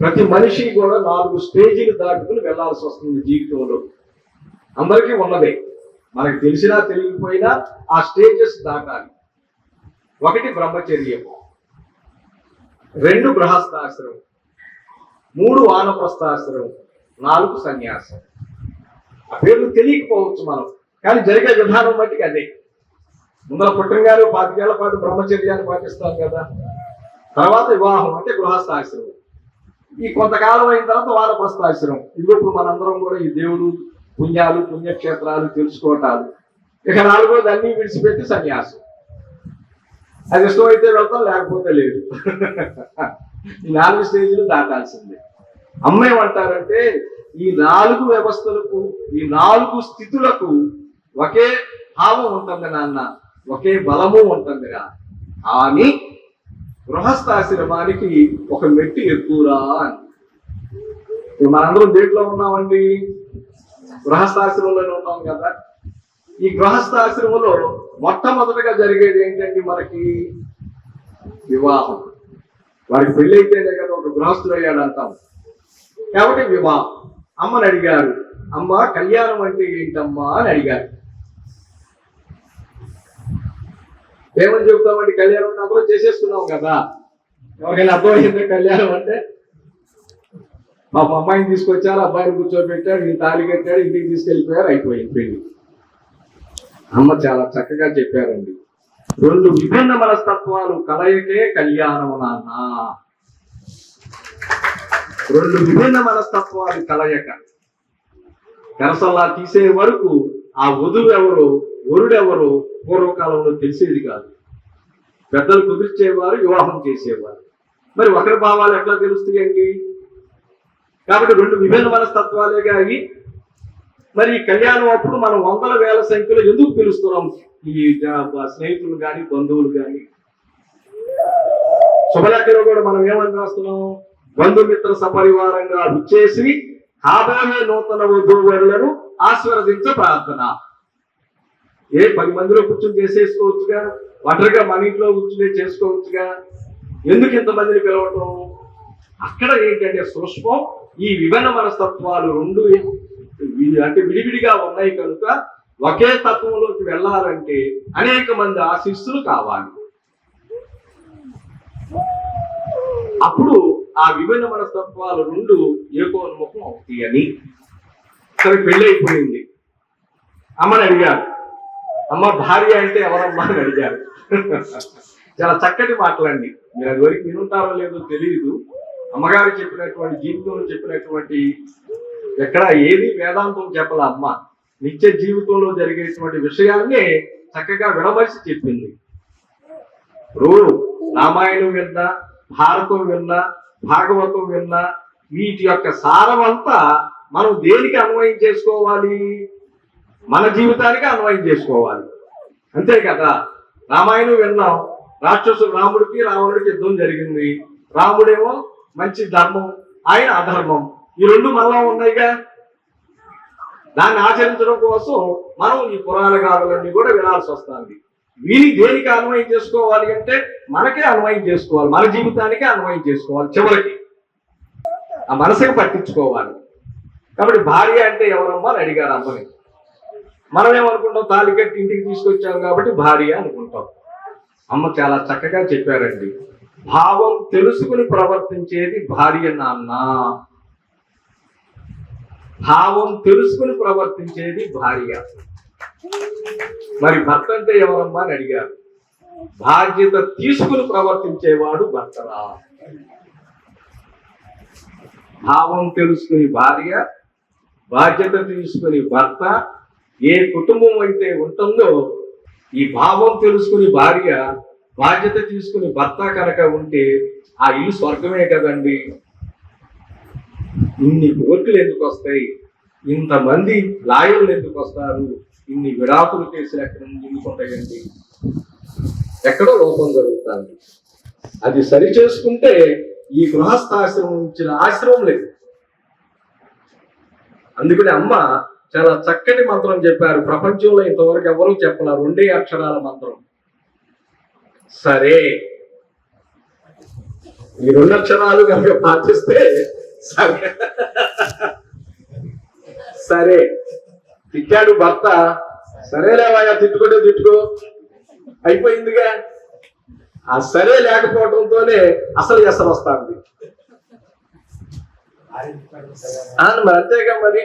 ప్రతి మనిషి కూడా నాలుగు స్టేజీలు దాటుకుని వెళ్ళాల్సి వస్తుంది జీవితంలో. అందరికీ ఉన్నదే మనకు తెలిసినా తెలియకపోయినా ఆ స్టేజెస్ దాటాలి. ఒకటి బ్రహ్మచర్యం రెండు గృహస్థాశ్రం మూడు వానప్రస్థాశ్రం నాలుగు సన్యాసం. ఆ పేర్లు తెలియకపోవచ్చు మనం. కానీ జరిగే విధానం బట్టి అదే. ముందర పుట్టంగారు పాతికేళ్ళ పాటు బ్రహ్మచర్యాన్ని పాటిస్తారు కదా. తర్వాత వివాహం అంటే గృహస్థాశ్రమం. ఈ కొంతకాలం అయిన తర్వాత వానప్రస్థాశ్రమం ఇది ఇప్పుడు మనందరం కూడా ఈ దేవుడు పుణ్యాలు పుణ్యక్షేత్రాలు తెలుసుకోవటాలు ఇక నాలుగోది అన్ని విడిచిపెట్టి సన్యాసం. అది అయితే వెళ్తాం లేకపోతే లేదు. ఈ నాలుగు స్టేజ్లు దాటాల్సిందే. అమ్మ ఏమంటారంటే ఈ నాలుగు వ్యవస్థలకు ఈ నాలుగు స్థితులకు ఒకే భావం ఉంటుంది నాన్న ఒకే బలము ఉంటుందిరా కానీ గృహస్థాశ్రమానికి ఒక మెట్టి ఎక్కువరా అని. ఇప్పుడు మనందరం దేంట్లో ఉన్నామండి? గృహస్థాశ్రమంలోనే ఉన్నాం కదా. ఈ గృహస్థాశ్రమంలో మొట్టమొదటిగా జరిగేది ఏంటండి మనకి? వివాహం. వాడికి పెళ్ళి అయితేనే కదా ఒక గృహస్థుడు అయ్యాడు అంటాం కాబట్టి వివాహం. అమ్మని అడిగారు. అమ్మ కళ్యాణం అంటే ఏంటమ్మా అని అడిగారు. ఏమని చెప్తామండి? కళ్యాణం ఉన్నప్పుడు చేసేసుకున్నాం కదా. ఎవరికైనా అర్థమైంది కళ్యాణం అంటే? మా అమ్మాయిని తీసుకొచ్చారు అబ్బాయిని కూర్చోబెట్టాడు ఈ తాళి కట్టాడు ఇంటికి తీసుకెళ్ళిపోయారు అయిపోయింది పెళ్ళి. అమ్మ చాలా చక్కగా చెప్పారండి. రెండు విభిన్న మనస్తత్వాలు కలయికే కళ్యాణం నాన్న. రెండు విభిన్న మనస్తత్వాలు కలయక. కరసల్లా తీసే వరకు ఆ వధువు ఎవరు వరుడెవరు పూర్వకాలంలో తెలిసేది కాదు. పెద్దలు కుదిర్చేవారు వివాహం చేసేవారు. మరి ఒకరి భావాలు ఎట్లా తెలుస్తాయండి? కాబట్టి రెండు విభిన్న మనస్తత్వాలే కానీ మరి ఈ కళ్యాణం అప్పుడు మనం వందల వేల సంఖ్యలో ఎందుకు పిలుస్తున్నాం? ఈ జ- స్నేహితులు కానీ బంధువులు కానీ. శుభలేఖలో కూడా మనం ఏమని రాస్తున్నాం? బంధుమిత్ర సపరివారంగా విచ్చేసి కాబోయే నూతన వధూవరులను ఆశీర్వదించ ప్రార్థన. ఏ పది మందిలో కూర్చొని చేసేసుకోవచ్చుగా? ఒంటరిగా మన ఇంట్లో కూర్చునే చేసుకోవచ్చుగా? ఎందుకు ఇంతమందిని పిలవటం? అక్కడ ఏంటంటే సూక్ష్మం ఈ విభిన్న మనస్తత్వాలు రెండు అంటే విడివిడిగా ఉన్నాయి కనుక ఒకే తత్వంలోకి వెళ్ళాలంటే అనేక మంది ఆశీస్సులు కావాలి. అప్పుడు ఆ విభిన్న మనస్తత్వాలు రెండు ఏకోన్ముఖం అవుతాయి అని సరే పెళ్ళి అయిపోయింది అమ్మని అడిగారు. అమ్మ భార్య అంటే ఎవరమ్మా అని అడిగారు. చాలా చక్కటి మాటలండి. మీరు అది వరకు వినుంటారో లేదో తెలియదు అమ్మగారు చెప్పినటువంటి జీవితంలో చెప్పినటువంటి ఎక్కడ ఏది వేదాంతం చెప్పాల అమ్మ. నిత్య జీవితంలో జరిగేటువంటి విషయాన్ని చక్కగా విడమరిచి చెప్పింది. ఇప్పుడు రామాయణం విన్నా భారతం విన్నా భాగవతం విన్నా వీటి యొక్క సారం అంతా మనం దేనికి అన్వయం చేసుకోవాలి? మన జీవితానికి అన్వయం చేసుకోవాలి. అంతే కదా? రామాయణం విన్నాం. రాక్షసుడు రాముడికి రావణుడికి యుద్ధం జరిగింది. రాముడేమో మంచి ధర్మం ఆయన అధర్మం. ఈ రెండు మనలో ఉన్నాయిగా? దాన్ని ఆచరించడం కోసం మనం ఈ పురాణ గాథలన్నీ కూడా వినాల్సి వస్తుంది. వీని దేనికి అన్వయం చేసుకోవాలి అంటే మనకే అన్వయం చేసుకోవాలి. మన జీవితానికే అన్వయం చేసుకోవాలి చివరికి. ఆ మనసుకి పట్టించుకోవాలి. కాబట్టి భార్య అంటే ఎవరమ్మా అని అడిగారు అమ్మని. మనం ఏమనుకుంటాం తాళి కట్టి ఇంటికి తీసుకొచ్చాం కాబట్టి భార్య అనుకుంటాం. అమ్మ చాలా చక్కగా చెప్పారండి. భావం తెలుసుకుని ప్రవర్తించేది భార్య నాన్న. భావం తెలుసుకుని ప్రవర్తించేది భార్య. మరి భర్త అంటే ఎవరమ్మా అని అడిగారు. బాధ్యత తీసుకుని ప్రవర్తించేవాడు భర్తరా? భావం తెలుసుకుని భార్య బాధ్యత తీసుకుని భర్త ఏ కుటుంబం అయితే ఉంటుందో ఈ భావం తెలుసుకుని భార్య బాధ్యత తీసుకుని భర్త కనుక ఉంటే ఆ ఇల్లు స్వర్గమే కదండి. ఇన్ని కోర్టులు ఎందుకు వస్తాయి? ఇంతమంది లాయర్లు ఎందుకు వస్తారు? ఇన్ని విడాకులు కేసులు ఎక్కడ నుంచి ఎందుకు ఎక్కడో లోపం జరుగుతుంది. అది సరి చేసుకుంటే ఈ గృహస్థాశ్రమం ఇచ్చిన ఆశ్రమం లేదు. అందుకని అమ్మ చాలా చక్కటి మంత్రం చెప్పారు. ప్రపంచంలో ఇంతవరకు ఎవరు చెప్పాల రెండే అక్షరాల మంత్రం. సరే. ఈ రెండు అక్షరాలు కనుక పాటిస్తే సరే. సరే. తిట్టాడు భర్త. సరేలేవయ్యా తిట్టుకుంటే తిట్టుకో. అయిపోయిందిగా. ఆ సరే లేకపోవడంతోనే అసలు ఎసరు వస్తుంది. మరి అంతేగా మరి.